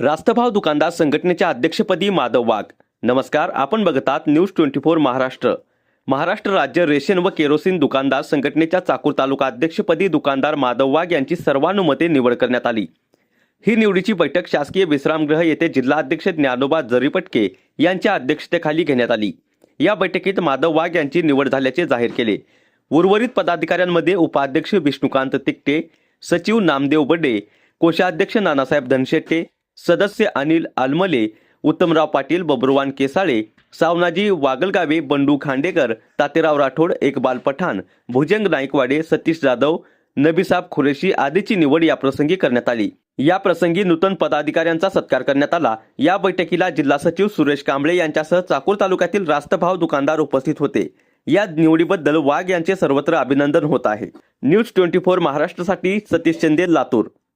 रास्तभाव दुकानदार संघटनेच्या अध्यक्षपदी माधव वाघ. नमस्कार आपण बघतात news twenty four Maharashtra. Maharashtra राज्य रेशन व केरोसिन दुकानदार संघटनेच्या चाकूर तालुका अध्यक्षपदी दुकानदार माधव वाघ यांची सर्वानुमते निवड करण्यात आली. ही निवडीची बैठक शासकीय विश्रामगृह येथे जिल्हाध्यक्ष ज्ञानोबा जरीपटके यांच्या अध्यक्षतेखाली घेण्यात आली. या बैठकीत माधव वाघ यांची निवड झाल्याचे जाहीर केले. उर्वरित पदाधिकाऱ्यांमध्ये उपाध्यक्ष विष्णुकांत तिकटे सचिव नामदेव बडे कोषाध्यक्ष नानासाहेब धनशेट्टे सदस्य अनिल आलमले उत्तमराव पाटील बबरुवान केसाळे सावनाजी वागलगावे बंडू खांडेकर तातेराव राठोड एकबाल पठाण भुजंग नाईकवाडे सतीश जाधव नबीसाब खुरेशी आदीची निवड या प्रसंगी करण्यात आली. या प्रसंगी नूतन पदाधिकाऱ्यांचा सत्कार करण्यात आला. या बैठकीला जिल्हा सचिव सुरेश कांबळे यांच्यासह चाकूर तालुक्यातील रास्तभाव दुकानदार उपस्थित होते. या निवडीबद्दल वाघ यांचे सर्वत्र अभिनंदन होत आहे. न्यूज ट्वेंटी फोर महाराष्ट्रासाठी सतीश चंदेल लातूर.